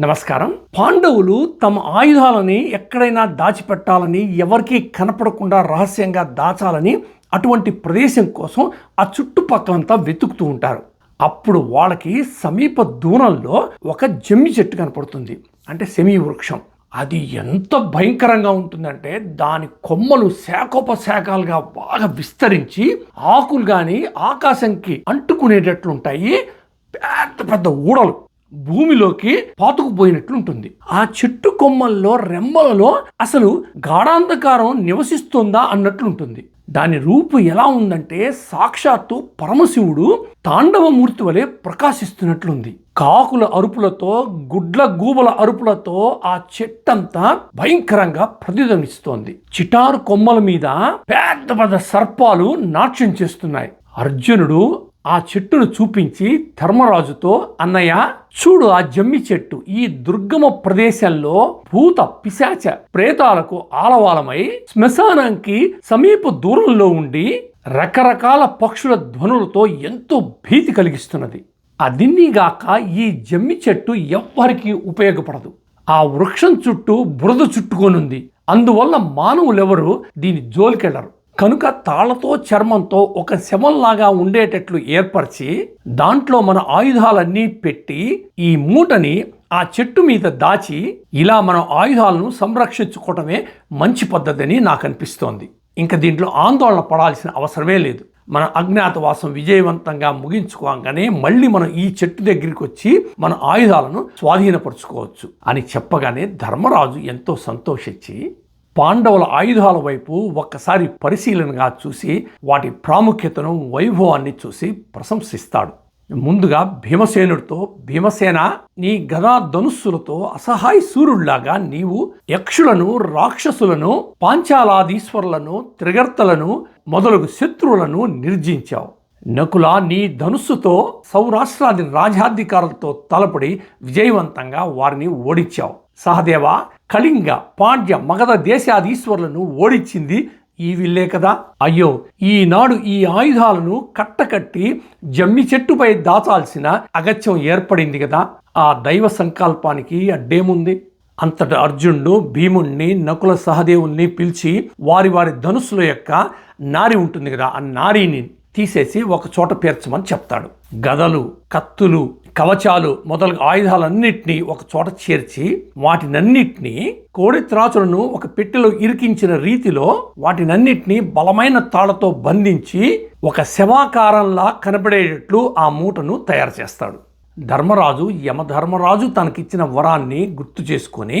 నమస్కారం. పాండవులు తమ ఆయుధాలని ఎక్కడైనా దాచిపెట్టాలని ఎవరికీ కనపడకుండా రహస్యంగా దాచాలని అటువంటి ప్రదేశం కోసం ఆ చుట్టుపక్కలంతా వెతుకుతూ ఉంటారు. అప్పుడు వాళ్ళకి సమీప దూరంలో ఒక జమ్మి చెట్టు కనపడుతుంది. అంటే సెమీ వృక్షం. అది ఎంత భయంకరంగా ఉంటుందంటే దాని కొమ్మలు శాఖోపశాఖలుగా బాగా విస్తరించి ఆకులు కానీ ఆకాశంకి అంటుకునేటట్లుంటాయి. పెద్ద పెద్ద ఊడలు. భూమిలోకి పాతుకుపోయినట్లుంటుంది. ఆ చెట్టు కొమ్మల్లో రెమ్మలలో అసలు గాఢాంధకారం నివసిస్తుందా అన్నట్లుంటుంది. దాని రూపు ఎలా ఉందంటే సాక్షాత్తు పరమశివుడు తాండవమూర్తి వలె ప్రకాశిస్తున్నట్లుంది. కాకుల అరుపులతో గుడ్ల గూబల అరుపులతో ఆ చెట్టంతా భయంకరంగా ప్రతిధ్వనిస్తోంది. చిటారు కొమ్మల మీద పెద్ద పెద్ద సర్పాలు నాట్యం చేస్తున్నాయి. అర్జునుడు ఆ చెట్టును చూపించి ధర్మరాజుతో అన్నయ్య చూడు ఆ జమ్మి చెట్టు. ఈ దుర్గమ ప్రదేశంలో భూత పిశాచ ప్రేతాలకు ఆలవాలమై శ్మశానానికి సమీప దూరంలో ఉండి రకరకాల పక్షుల ధ్వనులతో ఎంతో భీతి కలిగిస్తున్నది. అదిన్నీగాక ఈ జమ్మి చెట్టు ఎవ్వరికీ ఉపయోగపడదు. ఆ వృక్షం చుట్టూ బురద చుట్టుకొనుంది. అందువల్ల మానవులెవరూ దీని జోలికెళ్ళరు. కనుక తాళ్ళతో చర్మంతో ఒక శవంలాగా ఉండేటట్లు ఏర్పరిచి దాంట్లో మన ఆయుధాలన్నీ పెట్టి ఈ మూటని ఆ చెట్టు మీద దాచి ఇలా మన ఆయుధాలను సంరక్షించుకోవటమే మంచి పద్ధతి నాకు అనిపిస్తోంది ఇంకా దీంట్లో ఆందోళన పడాల్సిన అవసరమే లేదు. మన అజ్ఞాతవాసం విజయవంతంగా ముగించుకోగానే మళ్ళీ మనం ఈ చెట్టు దగ్గరికి వచ్చి మన ఆయుధాలను స్వాధీనపరుచుకోవచ్చు అని చెప్పగానే ధర్మరాజు ఎంతో సంతోషించి పాండవుల ఆయుధాల వైపు ఒక్కసారి పరిశీలనగా చూసి వాటి ప్రాముఖ్యతను వైభవాన్ని చూసి ప్రశంసిస్తాడు. ముందుగా భీమసేనుడితో భీమసేన నీ గదా ధనుస్సులతో అసహాయ సూర్యుడిలాగా నీవు యక్షులను రాక్షసులను పాంచాలాదీశ్వరులను త్రిగర్తలను మొదలగు శత్రువులను నిర్జించావు. నకుల నీ ధనుస్సుతో సౌరాష్ట్రాది రాజాధికారులతో తలపడి విజయవంతంగా వారిని ఓడించావు. సహదేవ కళింగ పాండ్య మగధ దేశాధీశ్వరులను ఓడించింది ఈ విల్లే కదా. అయ్యో ఈనాడు ఈ ఆయుధాలను కట్టకట్టి జమ్మి చెట్టుపై దాచాల్సిన అగత్యం ఏర్పడింది కదా. ఆ దైవ సంకల్పానికి అడ్డేముంది? అంతట అర్జునుడు భీముణ్ణి నకుల సహదేవుల్ని పిలిచి వారి వారి ధనుస్సుల యొక్క నారి ఉంటుంది కదా ఆ నారిని తీసేసి ఒక చోట పేర్చమని చెప్తాడు. గదలు కత్తులు కవచాలు మొదలగు ఆయుధాలన్నింటినీ ఒక చోట చేర్చి వాటినన్నిటినీ కోడి త్రాచులను ఒక పెట్టెలో ఇరికించిన రీతిలో వాటినన్నిటినీ బలమైన తాళ్ళతో బంధించి ఒక శవాకారంలా కనపడేటట్లు ఆ మూటను తయారు చేస్తాడు. ధర్మరాజు యమధర్మరాజు తనకిచ్చిన వరాన్ని గుర్తు చేసుకొని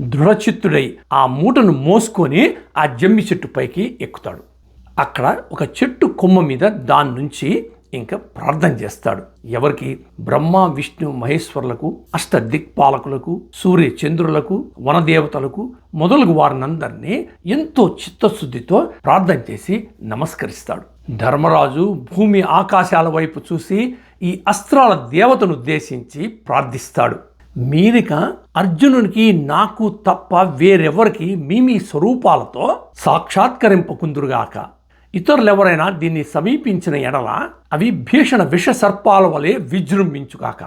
దృఢచిత్తుడై ఆ మూటను మోసుకొని ఆ జమ్మి చెట్టు పైకి ఎక్కుతాడు. అక్కడ ఒక చెట్టు కొమ్మ మీద దాని నుంచి ఇంకా ప్రార్థన చేస్తాడు. ఎవరికి? బ్రహ్మ విష్ణు మహేశ్వరులకు అష్ట దిక్పాలకులకు సూర్య చంద్రులకు వనదేవతలకు మొదలగు వారినందరినీ ఎంతో చిత్తశుద్ధితో ప్రార్థన చేసి నమస్కరిస్తాడు. ధర్మరాజు భూమి ఆకాశాల వైపు చూసి ఈ అస్త్రాల దేవతను ఉద్దేశించి ప్రార్థిస్తాడు. మీరిక అర్జునునికి నాకు తప్ప వేరెవరికి మీ మీ స్వరూపాలతో సాక్షాత్కరింపకుందురుగాక. ఇతరులెవరైనా దీన్ని సమీపించిన ఎడల అవి భీషణ విష సర్పాల వలె విజృంభించుగాక.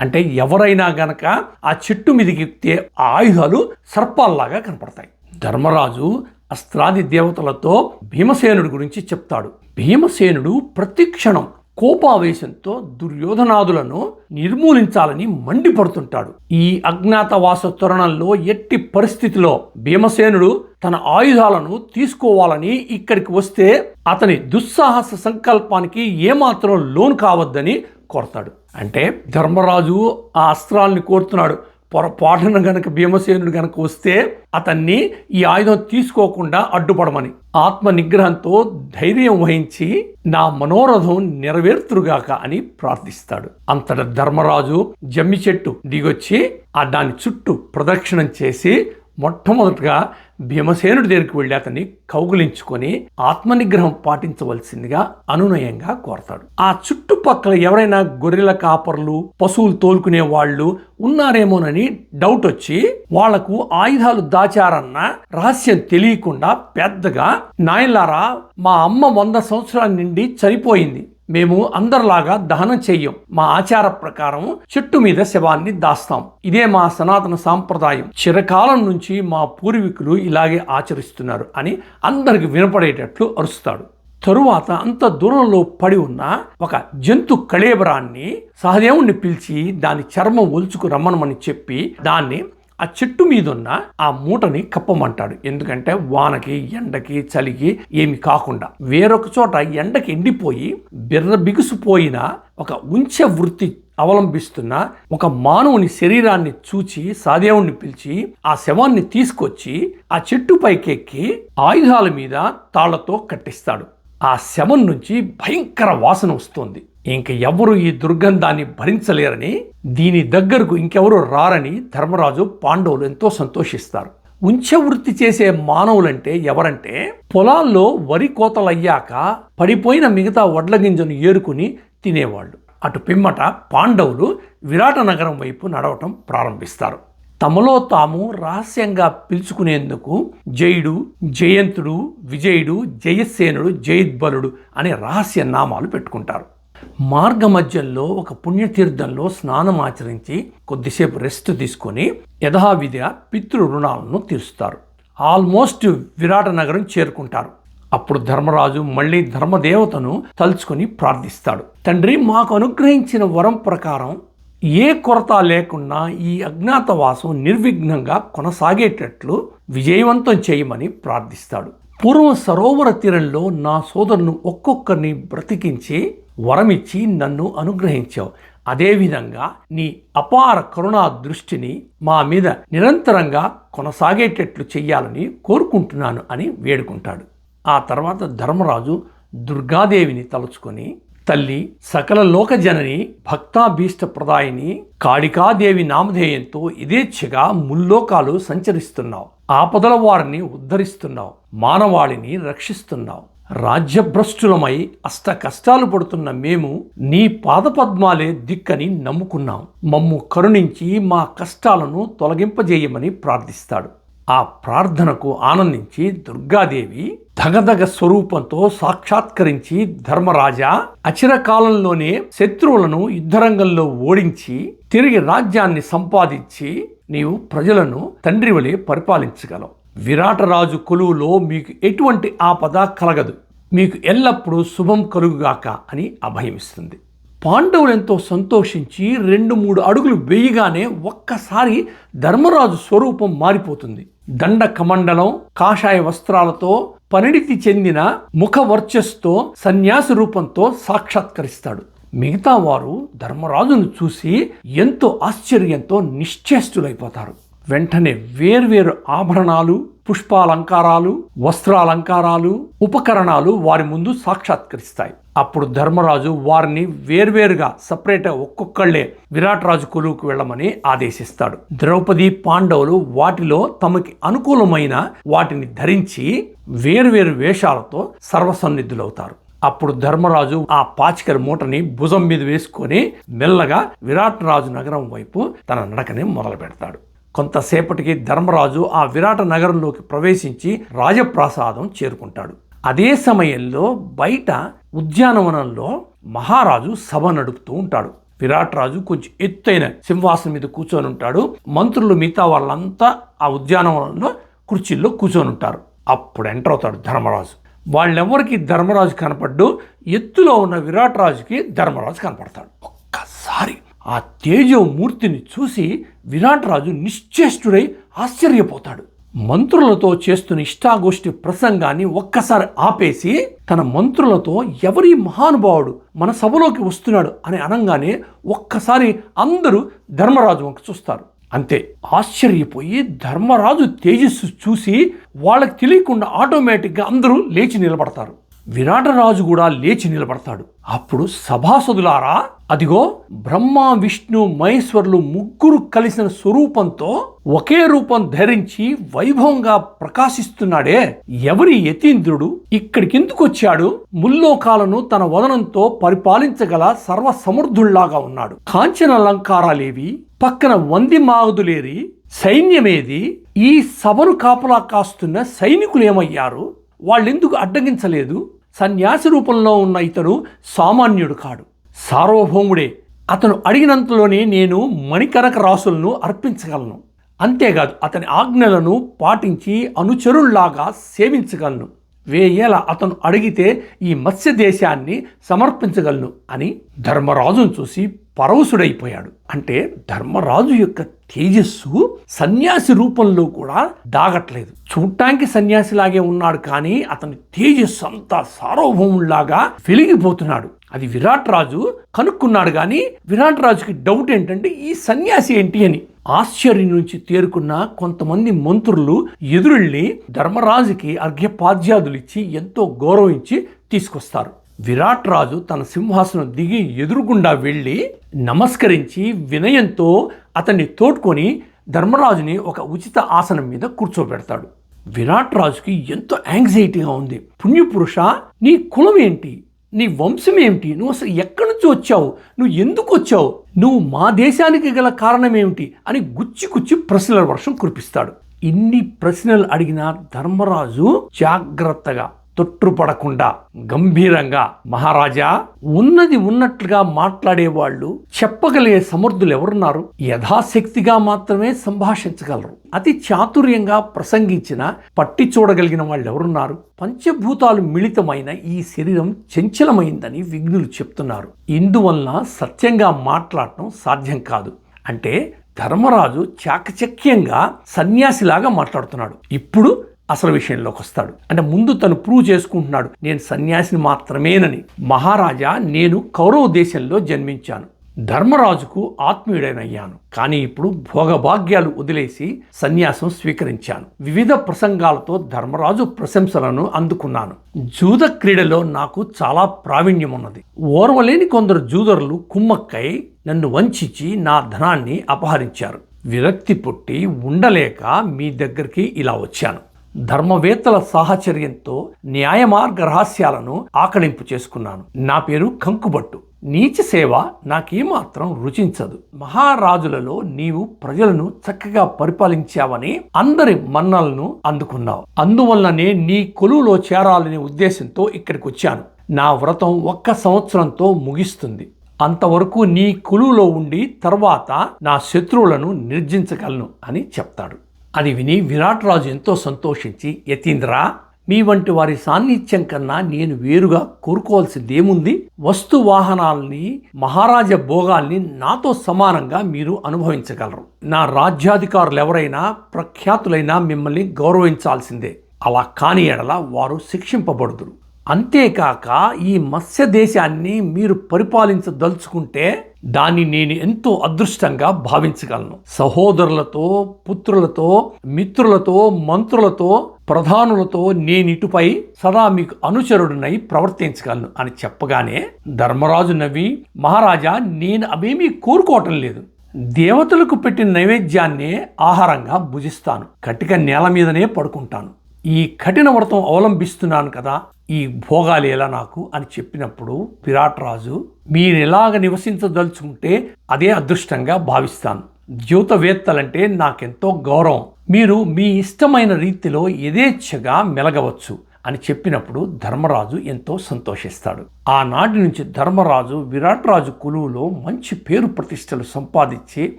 అంటే ఎవరైనా గనక ఆ చెట్టు మీదకి ఎక్కితే ఆ ఆయుధాలు సర్పాల్లాగా కనపడతాయి. ధర్మరాజు అస్త్రాది దేవతలతో భీమసేనుడి గురించి చెప్తాడు. భీమసేనుడు ప్రతిక్షణం కోపావేశంతో దుర్యోధనాదులను నిర్మూలించాలని మండిపడుతుంటాడు. ఈ అజ్ఞాతవాస తరుణంలో ఎట్టి పరిస్థితిలో భీమసేనుడు తన ఆయుధాలను తీసుకోవాలని ఇక్కడికి వస్తే అతని దుస్సాహస సంకల్పానికి ఏమాత్రం లోను కావద్దని కోరతాడు. అంటే ధర్మరాజు ఆ అస్త్రాల్ని కోరుతున్నాడు. పొరపాటున గనక భీమసేనుడు గనక వస్తే అతన్ని ఈ ఆయుధం తీసుకోకుండా అడ్డుపడమని. ఆత్మ నిగ్రహంతో ధైర్యం వహించి నా మనోరథం నెరవేర్తురుగాక అని ప్రార్థిస్తాడు. అంతట ధర్మరాజు జమ్మి చెట్టు దిగొచ్చి ఆ దాని చుట్టూ ప్రదక్షిణం చేసి మొట్టమొదటిగా భీమసేనుడి దగ్గరికి వెళ్ళి అతన్ని కౌగులించుకొని ఆత్మనిగ్రహం పాటించవలసిందిగా అనునయంగా కోరతాడు. ఆ చుట్టుపక్కల ఎవరైనా గొర్రెల కాపర్లు పశువులు తోలుకునే వాళ్ళు ఉన్నారేమోనని డౌట్ వచ్చి వాళ్ళకు ఆయుధాలు దాచారన్న రహస్యం తెలియకుండా పెద్దగా నాయలారా మా అమ్మ వంద సంవత్సరాల నుండి చనిపోయింది. మేము అందరిలాగా దహనం చెయ్యం మా ఆచార ప్రకారం చెట్టు మీద శవాన్ని దాస్తాం. ఇదే మా సనాతన సాంప్రదాయం. చిరకాలం నుంచి మా పూర్వీకులు ఇలాగే ఆచరిస్తున్నారు అని అందరికి వినపడేటట్లు అరుస్తాడు. తరువాత అంత దూరంలో పడి ఉన్న ఒక జంతు కళేబరాన్ని సహదేవుణ్ణి పిలిచి దాని చర్మం ఒలుచుకు రమ్మనమని చెప్పి దాన్ని ఆ చెట్టు మీదున్న ఆ మూటని కప్పమంటాడు. ఎందుకంటే వానకి ఎండకి చలికి ఏమి కాకుండా వేరొక చోట ఎండకి ఎండిపోయి బిర్ర బిగుసుపోయిన ఒక ఉంచె వృత్తి అవలంబిస్తున్న ఒక మానవుని శరీరాన్ని చూచి సాదేవుణ్ణి పిలిచి ఆ శవాన్ని తీసుకొచ్చి ఆ చెట్టు పైకెక్కి ఆయుధాల మీద తాళ్ళతో కట్టిస్తాడు. ఆ శవం నుంచి భయంకర వాసన వస్తుంది. ఇంక ఎవరు ఈ దుర్గంధాన్ని భరించలేరని దీని దగ్గరకు ఇంకెవరు రారని ధర్మరాజు పాండవులు ఎంతో సంతోషిస్తారు. ఉంచె వృత్తి చేసే మానవులంటే ఎవరంటే పొలాల్లో వరి కోతలయ్యాక పడిపోయిన మిగతా వడ్ల గింజను ఏరుకుని తినేవాళ్ళు. అటు పిమ్మట పాండవులు విరాట నగరం వైపు నడవటం ప్రారంభిస్తారు. తమలో తాము రహస్యంగా పిలుచుకునేందుకు జయుడు జయంతుడు విజయుడు జయసేనుడు జయద్బలుడు అనే రహస్య నామాలు పెట్టుకుంటారు. మార్గ మధ్యంలో ఒక పుణ్యతీర్థంలో స్నానం ఆచరించి కొద్దిసేపు రెస్ట్ తీసుకొని యథావిధిగా పితృ రుణాలను తీరుస్తారు. ఆల్మోస్ట్ విరాట నగరం చేరుకుంటారు. అప్పుడు ధర్మరాజు మళ్ళీ ధర్మదేవతను తలుచుకొని ప్రార్థిస్తాడు. తండ్రి మాకు అనుగ్రహించిన వరం ప్రకారం ఏ కొరత లేకుండా ఈ అజ్ఞాతవాసం నిర్విఘ్నంగా కొనసాగేటట్లు విజయవంతం చేయమని ప్రార్థిస్తాడు. పూర్వం సరోవర తీరంలో నా సోదరును ఒక్కొక్కరిని బ్రతికించి వరమిచ్చి నన్ను అనుగ్రహించావు. అదేవిధంగా నీ అపార కరుణా దృష్టిని మా మీద నిరంతరంగా కొనసాగేటట్లు చెయ్యాలని కోరుకుంటున్నాను అని వేడుకుంటాడు. ఆ తర్వాత ధర్మరాజు దుర్గాదేవిని తలుచుకొని తల్లి సకల లోకజనని భక్తాభీష్ట ప్రదాయిని కాళికాదేవి నామధేయంతో ఇదేచ్ఛగా ముల్లోకాలు సంచరిస్తున్నావు. ఆపదల వారిని ఉద్ధరిస్తున్నావు. మానవాళిని రక్షిస్తున్నావు. రాజ్యభ్రష్టులమై అష్ట కష్టాలు పడుతున్న మేము నీ పాదపద్మాలే దిక్కని నమ్ముకున్నాం. మమ్ము కరుణించి మా కష్టాలను తొలగింపజేయమని ప్రార్థిస్తాడు. ఆ ప్రార్థనకు ఆనందించి దుర్గాదేవి ధగధగ స్వరూపంతో సాక్షాత్కరించి ధర్మరాజా అచిరకాలంలోనే శత్రువులను యుద్ధరంగంలో ఓడించి తిరిగి రాజ్యాన్ని సంపాదించి నీవు ప్రజలను తండ్రి వలె పరిపాలించగలవు. విరాటరాజు కొలువులో మీకు ఎటువంటి ఆపద కలగదు. మీకు ఎల్లప్పుడూ శుభం కలుగుగాక అని అభయమిస్తుంది. పాండవులు ఎంతో సంతోషించి రెండు మూడు అడుగులు వేయగానే ఒక్కసారి ధర్మరాజు స్వరూపం మారిపోతుంది. దండ కమండలం కాషాయ వస్త్రాలతో పరిణితి చెందిన ముఖ వర్చస్తో సన్యాసి రూపంతో సాక్షాత్కరిస్తాడు. మిగతా వారు ధర్మరాజును చూసి ఎంతో ఆశ్చర్యంతో నిశ్చేష్టులైపోతారు. వెంటనే వేర్వేరు ఆభరణాలు పుష్పాలంకారాలు వస్త్రాలంకారాలు ఉపకరణాలు వారి ముందు సాక్షాత్కరిస్తాయి. అప్పుడు ధర్మరాజు వారిని వేర్వేరుగా సపరేట్ ఒక్కొక్కళ్ళే విరాట్ రాజు కొలువుకు వెళ్ళమని ఆదేశిస్తాడు. ద్రౌపది పాండవులు వాటిలో తమకి అనుకూలమైన వాటిని ధరించి వేర్వేరు వేషాలతో సర్వసన్నిధులవుతారు. అప్పుడు ధర్మరాజు ఆ పాచికల మూటని భుజం మీద వేసుకొని మెల్లగా విరాట్ రాజు నగరం వైపు తన నడకని మొదలు పెడతాడు కొంతసేపటికి ధర్మరాజు ఆ విరాట నగరంలోకి ప్రవేశించి రాజప్రాసాదం చేరుకుంటాడు. అదే సమయంలో బయట ఉద్యానవనంలో మహారాజు సభ నడుపుతూ ఉంటాడు. విరాట్ రాజు కొంచెం ఎత్తైన సింహాసనం మీద కూర్చొని ఉంటాడు. మంత్రులు మిగతా వాళ్ళంతా ఆ ఉద్యానవనంలో కుర్చీల్లో కూర్చొని ఉంటారు. అప్పుడు ఎంటర్ అవుతాడు ధర్మరాజు. వాళ్ళెవరికి ధర్మరాజు కనపడ్డు? ఎత్తులో ఉన్న విరాట్ రాజుకి ధర్మరాజు కనపడతాడు. ఒక్కసారి ఆ తేజోమూర్తిని చూసి విరాట్ రాజు నిశ్చేష్టుడై ఆశ్చర్యపోతాడు. మంత్రులతో చేస్తున్న ఇష్టాగోష్ఠి ప్రసంగాన్ని ఒక్కసారి ఆపేసి తన మంత్రులతో ఎవరి మహానుభావుడు మన సభలోకి వస్తున్నాడు అని అనగానే ఒక్కసారి అందరూ ధర్మరాజు వంక చూస్తారు. అంతే. ఆశ్చర్యపోయి ధర్మరాజు తేజస్సు చూసి వాళ్ళకి తెలియకుండా ఆటోమేటిక్గా అందరూ లేచి నిలబడతారు. విరాటరాజు కూడా లేచి నిలబడతాడు. అప్పుడు సభాసదులారా అదిగో బ్రహ్మ విష్ణు మహేశ్వరులు ముగ్గురు కలిసిన స్వరూపంతో ఒకే రూపం ధరించి వైభవంగా ప్రకాశిస్తున్నాడే. ఎవరి యతీంద్రుడు ఇక్కడికెందుకు వచ్చాడు ముల్లోకాలను తన వదనంతో పరిపాలించగల సర్వసమర్థుల్లాగా ఉన్నాడు. కాంచన అలంకారాలేవి పక్కన వంది మాగుదులేరి సైన్యమేది ఈ సభను కాపలా కాస్తున్న సైనికులు ఏమయ్యారు వాళ్ళెందుకు అడ్డగించలేదు సన్యాసి రూపంలో ఉన్న ఇతడు సామాన్యుడు కాడు. సార్వభౌముడే. అతను అడిగినంతలోనే నేను మణికరక రాసులను అర్పించగలను. అంతేకాదు అతని ఆజ్ఞలను పాటించి అనుచరుల్లాగా సేవించగలను. వేయేల అతను అడిగితే ఈ మత్స్య దేశాన్ని సమర్పించగలను అని ధర్మరాజును చూసి పరవశుడైపోయాడు. అంటే ధర్మరాజు యొక్క తేజస్సు సన్యాసి రూపంలో కూడా దాగట్లేదు. చూడటానికి సన్యాసిలాగే ఉన్నాడు కానీ అతని తేజస్సు అంతా సార్వభౌములాగా వెలిగిపోతున్నాడు. అది విరాట్ రాజు కనుక్కున్నాడు కానీ విరాట్ రాజుకి డౌట్ ఏంటంటే ఈ సన్యాసి ఏంటి అని. ఆశ్చర్యం నుంచి తేరుకున్న కొంతమంది మంత్రులు ఎదురెళ్ళి ధర్మరాజుకి అర్ఘ్యపాద్యాదులు ఇచ్చి ఎంతో గౌరవించి తీసుకొస్తారు. విరాట్ రాజు తన సింహాసనం దిగి ఎదురుగుండా వెళ్ళి నమస్కరించి వినయంతో అతన్ని తోడ్కొని ధర్మరాజుని ఒక ఉచిత ఆసనం మీద కూర్చోబెడతాడు. విరాట్ రాజుకి ఎంతో యాంగ్జైటీగా ఉంది. పుణ్యపురుష నీ కులం ఏంటి? నీ వంశం ఏమిటి? నువ్వు అసలు ఎక్కడి నుంచి వచ్చావు? నువ్వు ఎందుకు వచ్చావు? నువ్వు మా దేశానికి గల కారణం ఏమిటి? అని గుచ్చి గుచ్చి ప్రశ్నల వర్షం కురిపిస్తాడు. ఇన్ని ప్రశ్నలు అడిగిన ధర్మరాజు జాగ్రత్తగా తొట్టుపడకుండా గంభీరంగా. మహారాజా ఉన్నది ఉన్నట్లుగా మాట్లాడేవాళ్ళు చెప్పగలిగే సమర్థులు ఎవరున్నారు యథాశక్తిగా మాత్రమే సంభాషించగలరు. అతి చాతుర్యంగా ప్రసంగించిన పట్టి చూడగలిగిన వాళ్ళు ఎవరున్నారు పంచభూతాలు మిళితమైన ఈ శరీరం చంచలమైందని విఘ్నులు చెప్తున్నారు. ఇందువలన సత్యంగా మాట్లాడటం సాధ్యం కాదు. అంటే ధర్మరాజు చాకచక్యంగా సన్యాసిలాగా మాట్లాడుతున్నాడు. ఇప్పుడు అసలు విషయంలోకి వస్తాడు. అంటే ముందు తను ప్రూవ్ చేసుకుంటున్నాడు నేను సన్యాసిని మాత్రమేనని. మహారాజా నేను కౌరవ దేశంలో జన్మించాను. ధర్మరాజుకు ఆత్మీయుడైనయ్యాను. కానీ ఇప్పుడు భోగభాగ్యాలు వదిలేసి సన్యాసం స్వీకరించాను. వివిధ ప్రసంగాలతో ధర్మరాజు ప్రశంసలను అందుకున్నాను. జూద క్రీడలో నాకు చాలా ప్రావీణ్యం ఉన్నది ఓర్వలేని కొందరు జూదరులు కుమ్మక్కై నన్ను వంచి నా ధనాన్ని అపహరించారు. విరక్తి పుట్టి ఉండలేక మీ దగ్గరికి ఇలా వచ్చాను. ధర్మవేత్తల సాహచర్యంతో న్యాయమార్గ రహస్యాలను ఆకలింపు చేసుకున్నాను. నా పేరు కంకుబట్టు. నీచ సేవ నాకేమాత్రం రుచించదు. మహారాజులలో నీవు ప్రజలను చక్కగా పరిపాలించావని అందరి మన్నలను అందుకున్నావు. అందువల్లనే నీ కొలువులో చేరాలనే ఉద్దేశంతో ఇక్కడికి వచ్చాను నా వ్రతం ఒక్క సంవత్సరంతో ముగిస్తుంది. అంతవరకు నీ కొలువులో ఉండి తర్వాత నా శత్రువులను నిర్జించగలను అని చెప్తాడు. అది విని విరాట్ రాజు ఎంతో సంతోషించి యతీంద్ర మీ వంటి వారి సాన్నిధ్యం కన్నా నేను వేరుగా కోరుకోవాల్సిందేముంది? వస్తు వాహనాల్ని మహారాజ భోగాల్ని నాతో సమానంగా మీరు అనుభవించగలరు. నా రాజ్యాధికారులు ఎవరైనా ప్రఖ్యాతులైనా మిమ్మల్ని గౌరవించాల్సిందే. అలా కాని ఎడల వారు శిక్షింపబడుదురు. అంతేకాక ఈ మత్స్య దేశాన్ని మీరు పరిపాలించదలుచుకుంటే దాన్ని నేను ఎంతో అదృష్టంగా భావించగలను. సహోదరులతో పుత్రులతో మిత్రులతో మంత్రులతో ప్రధానులతో నేను ఇటుపై సదా మీకు అనుచరుడినై ప్రవర్తించగలను అని చెప్పగానే ధర్మరాజు నవ్వి మహారాజా నేను అవేమీ కోరుకోవటం లేదు. దేవతలకు పెట్టిన నైవేద్యాన్నే ఆహారంగా భుజిస్తాను. కటిక నేల మీదనే పడుకుంటాను. ఈ కఠిన వ్రతం అవలంబిస్తున్నాను కదా ఈ భోగాలు ఎలా నాకు అని చెప్పినప్పుడు విరాట్ రాజు మీరు ఎలాగ నివసించదలుచుకుంటే అదే అదృష్టంగా భావిస్తాను. ద్యూతవేత్తలంటే నాకెంతో గౌరవం. మీరు మీ ఇష్టమైన రీతిలో యథేచ్ఛగా మెలగవచ్చు అని చెప్పినప్పుడు ధర్మరాజు ఎంతో సంతోషిస్తాడు. ఆనాటి నుంచి ధర్మరాజు విరాట్ రాజు కులువులో మంచి పేరు ప్రతిష్టలు సంపాదించి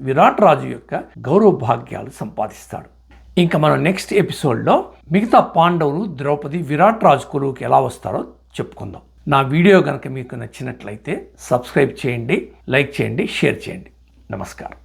విరాట్ రాజు యొక్క గౌరవ భాగ్యాలు సంపాదిస్తాడు. ఇంకా మనం నెక్స్ట్ ఎపిసోడ్లో మిగతా పాండవులు ద్రౌపది విరాట్ రాజు కొలువుకి ఎలా వస్తారో చెప్పుకుందాం. నా వీడియో కనుక మీకు నచ్చినట్లయితే సబ్స్క్రైబ్ చేయండి లైక్ చేయండి షేర్ చేయండి. నమస్కారం.